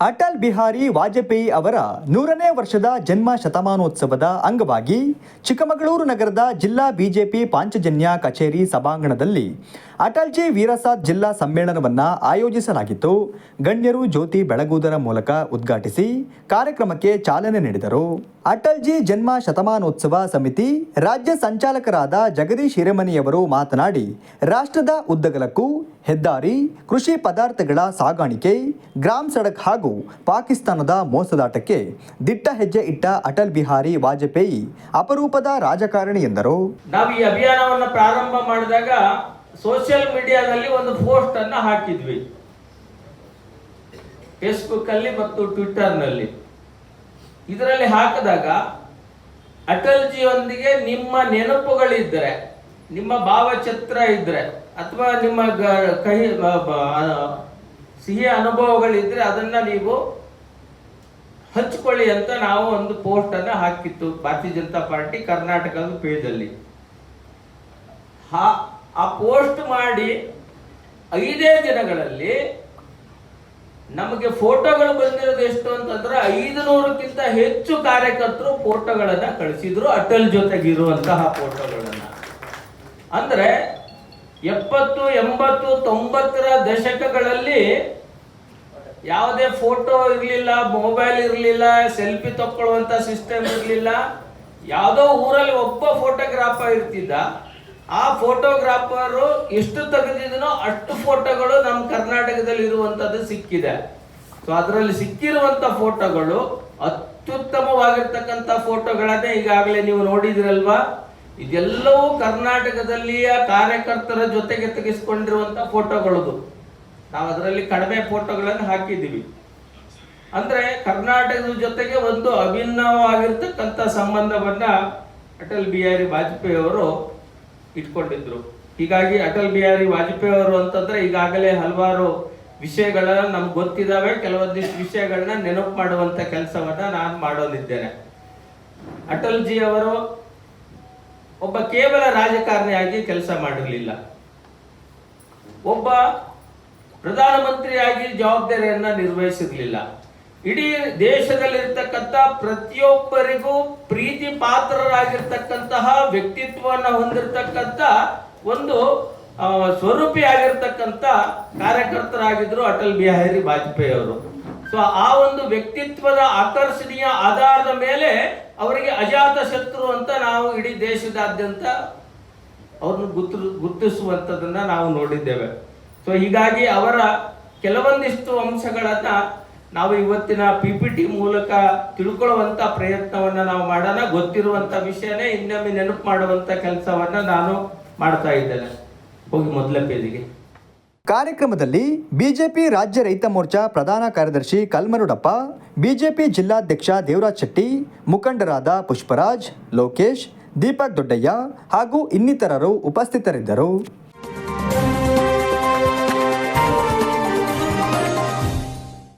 ಅಟಲ್ ಬಿಹಾರಿ ವಾಜಪೇಯಿ ಅವರ ನೂರನೇ ವರ್ಷದ ಜನ್ಮ ಶತಮಾನೋತ್ಸವದ ಅಂಗವಾಗಿ ಚಿಕ್ಕಮಗಳೂರು ನಗರದ ಜಿಲ್ಲಾ ಬಿಜೆಪಿ ಪಾಂಚಜನ್ಯ ಕಚೇರಿ ಸಭಾಂಗಣದಲ್ಲಿ ಅಟಲ್ಜಿ ವೀರಸಾದ್ ಜಿಲ್ಲಾ ಸಮ್ಮೇಳನವನ್ನು ಆಯೋಜಿಸಲಾಗಿತ್ತು. ಗಣ್ಯರು ಜ್ಯೋತಿ ಬೆಳಗುವುದರ ಮೂಲಕ ಉದ್ಘಾಟಿಸಿ ಕಾರ್ಯಕ್ರಮಕ್ಕೆ ಚಾಲನೆ ನೀಡಿದರು. ಅಟಲ್ಜಿ ಜನ್ಮ ಶತಮಾನೋತ್ಸವ ಸಮಿತಿ ರಾಜ್ಯ ಸಂಚಾಲಕರಾದ ಜಗದೀಶ್ ಹಿರೇಮನಿಯವರು ಮಾತನಾಡಿ, ರಾಷ್ಟ್ರದ ಉದ್ದಗಲಕ್ಕೂ ಹೆದ್ದಾರಿ, ಕೃಷಿ ಪದಾರ್ಥಗಳ ಸಾಗಾಣಿಕೆ, ಗ್ರಾಮ್ ಸಡಕ್ ಹಾಗೂ ಪಾಕಿಸ್ತಾನದ ಮೋಸದಾಟಕ್ಕೆ ದಿಟ್ಟ ಹೆಜ್ಜೆ ಇಟ್ಟ ಅಟಲ್ ಬಿಹಾರಿ ವಾಜಪೇಯಿ ಅಪರೂಪದ ರಾಜಕಾರಣಿ ಎಂದರು. ನಾವು ಈ ಅಭಿಯಾನವನ್ನು ಪ್ರಾರಂಭ ಮಾಡಿದಾಗ ಸೋಷಿಯಲ್ ಮೀಡಿಯಾದಲ್ಲಿ ಒಂದು ಪೋಸ್ಟ್ ಅನ್ನು ಹಾಕಿದ್ವಿ. ಫೇಸ್ಬುಕ್ ಅಲ್ಲಿ ಮತ್ತು ಟ್ವಿಟರ್ನಲ್ಲಿ. ಇದರಲ್ಲಿ ಹಾಕಿದಾಗ ಅಟಲ್ಜಿಯೊಂದಿಗೆ ನಿಮ್ಮ ನೆನಪುಗಳಿದ್ದರೆ ನಿಮ್ಮ ಭಾವಚಿತ್ರ ಇದ್ರೆ, ಅಥವಾ ನಿಮ್ಮ ಕಹಿ ಸಿಹಿ ಅನುಭವಗಳಿದ್ರೆ ಅದನ್ನ ನೀವು ಹಂಚ್ಕೊಳ್ಳಿ ಅಂತ ನಾವು ಒಂದು ಪೋಸ್ಟ್ ಅನ್ನ ಹಾಕಿತ್ತು ಭಾರತೀಯ ಜನತಾ ಪಾರ್ಟಿ ಕರ್ನಾಟಕದ ಪೇಜಲ್ಲಿ ಆ ಪೋಸ್ಟ್ ಮಾಡಿ ಐದೇ ದಿನಗಳಲ್ಲಿ ನಮಗೆ ಫೋಟೋಗಳು ಬಂದಿರೋದು ಎಷ್ಟು ಅಂತಂದ್ರೆ ಐದು ನೂರಕ್ಕಿಂತ ಹೆಚ್ಚು ಕಾರ್ಯಕರ್ತರು ಫೋಟೋಗಳನ್ನ ಕಳಿಸಿದ್ರು ಅಟಲ್ ಜೊತೆಗಿರುವಂತಹ ಫೋಟೋಗಳನ್ನ ಅಂದ್ರೆ ಎಪ್ಪತ್ತು, ಎಂಬತ್ತು, ತೊಂಬತ್ತರ ದಶಕಗಳಲ್ಲಿ ಯಾವುದೇ ಫೋಟೋ ಇರಲಿಲ್ಲ ಮೊಬೈಲ್ ಇರಲಿಲ್ಲ ಸೆಲ್ಫಿ ತಕ್ಕೊಳ್ಳುವಂತ ಸಿಸ್ಟಮ್ ಇರಲಿಲ್ಲ, ಯಾವುದೋ ಊರಲ್ಲಿ ಒಬ್ಬ ಫೋಟೋಗ್ರಾಫರ್ ಇರ್ತಿದ್ದ, ಆ ಫೋಟೋಗ್ರಾಫರು ಎಷ್ಟು ತೆಗೆದಿದನೋ ಅಷ್ಟು ಫೋಟೋಗಳು ನಮ್ಮ ಕರ್ನಾಟಕದಲ್ಲಿ ಇರುವಂತದ್ದು ಸಿಕ್ಕಿದೆ. ಸೊ ಅದರಲ್ಲಿ ಸಿಕ್ಕಿರುವಂತ ಫೋಟೋಗಳು ಅತ್ಯುತ್ತಮವಾಗಿರ್ತಕ್ಕಂಥ ಫೋಟೋಗಳನ್ನೇ ಈಗಾಗಲೇ ನೀವು ನೋಡಿದಿರಲ್ವಾ? ಇದೆಲ್ಲವೂ ಕರ್ನಾಟಕದಲ್ಲಿಯ ಕಾರ್ಯಕರ್ತರ ಜೊತೆಗೆ ತೆಗೆಸಿಕೊಂಡಿರುವಂತ ಫೋಟೋಗಳದು ನಾವು ಅದರಲ್ಲಿ ಕಡಿಮೆ ಫೋಟೋಗಳನ್ನು ಹಾಕಿದ್ದೀವಿ. ಅಂದ್ರೆ ಕರ್ನಾಟಕದ ಜೊತೆಗೆ ಒಂದು ಅಭಿನ್ನವಾಗಿರ್ತಕ್ಕಂಥ ಸಂಬಂಧವನ್ನ ಅಟಲ್ ಬಿಹಾರಿ ವಾಜಪೇಯಿ ಅವರು ಇಟ್ಕೊಂಡಿದ್ರು. ಹೀಗಾಗಿ ಅಟಲ್ ಬಿಹಾರಿ ವಾಜಪೇಯಿ ಅವರು ಅಂತಂದ್ರೆ ಈಗಾಗಲೇ ಹಲವಾರು ವಿಷಯಗಳನ್ನ ನಮ್ಗೆ ಗೊತ್ತಿದ್ದಾವೆ, ಕೆಲವೊಂದಿಷ್ಟು ವಿಷಯಗಳನ್ನ ನೆನಪು ಮಾಡುವಂತ ಕೆಲಸವನ್ನ ನಾನು ಮಾಡೋದಿದ್ದೇನೆ. ಅಟಲ್ ಜಿ ಅವರು ಒಬ್ಬ ಕೇವಲ ರಾಜಕಾರಣಿಯಾಗಿ ಕೆಲಸ ಮಾಡಿರಲಿಲ್ಲ. ಒಬ್ಬ ಪ್ರಧಾನಮಂತ್ರಿಯಾಗಿ ಜವಾಬ್ದಾರಿಯನ್ನ ನಿರ್ವಹಿಸಿರ್ಲಿಲ್ಲ. ಇಡೀ ದೇಶದಲ್ಲಿರ್ತಕ್ಕಂಥ ಪ್ರತಿಯೊಬ್ಬರಿಗೂ ಪ್ರೀತಿ ಪಾತ್ರರಾಗಿರ್ತಕ್ಕಂತಹ ವ್ಯಕ್ತಿತ್ವವನ್ನು ಹೊಂದಿರತಕ್ಕಂಥ ಒಂದು ಸ್ವರೂಪಿ ಆಗಿರ್ತಕ್ಕಂಥ ಕಾರ್ಯಕರ್ತರಾಗಿದ್ರು ಅಟಲ್ ಬಿಹಾರಿ ವಾಜಪೇಯಿ ಅವರು. ಸೊ, ಆ ಒಂದು ವ್ಯಕ್ತಿತ್ವದ ಆಕರ್ಷಣೀಯ ಆಧಾರದ ಮೇಲೆ ಅವರಿಗೆ ಅಜಾತ ಶತ್ರು ಅಂತ ನಾವು ಇಡೀ ದೇಶದಾದ್ಯಂತ ಅವ್ರನ್ನ ಗುರ್ತು ಗುರುತಿಸುವಂಥದ್ದನ್ನ ನಾವು ನೋಡಿದ್ದೇವೆ. ಸೊ ಹೀಗಾಗಿ ಅವರ ಕೆಲವೊಂದಿಷ್ಟು ಅಂಶಗಳನ್ನ ನಾವು ಇವತ್ತಿನ ಪಿ ಪಿ ಟಿ ಮೂಲಕ ತಿಳ್ಕೊಳ್ಳುವಂತ ಪ್ರಯತ್ನವನ್ನ ನಾವು ಮಾಡೋಣ. ಗೊತ್ತಿರುವಂತ ವಿಷಯನೇ ಇನ್ನೊಮ್ಮೆ ನೆನಪು ಮಾಡುವಂತ ಕೆಲಸವನ್ನ ನಾನು ಮಾಡ್ತಾ ಇದ್ದೇನೆ. ಹೋಗಿ ಮೊದಲ ಪೇಜಿಗೆ. ಕಾರ್ಯಕ್ರಮದಲ್ಲಿ ಬಿಜೆಪಿ ರಾಜ್ಯ ರೈತ ಮೋರ್ಚಾ ಪ್ರಧಾನ ಕಾರ್ಯದರ್ಶಿ ಕಲ್ಮರುಡಪ್ಪ, ಬಿಜೆಪಿ ಜಿಲ್ಲಾಧ್ಯಕ್ಷ ದೇವರಾಜ್ ಶೆಟ್ಟಿ, ಮುಖಂಡರಾದ ಪುಷ್ಪರಾಜ್, ಲೋಕೇಶ್, ದೀಪಕ್ ದೊಡ್ಡಯ್ಯ ಹಾಗೂ ಇನ್ನಿತರರು ಉಪಸ್ಥಿತರಿದ್ದರು.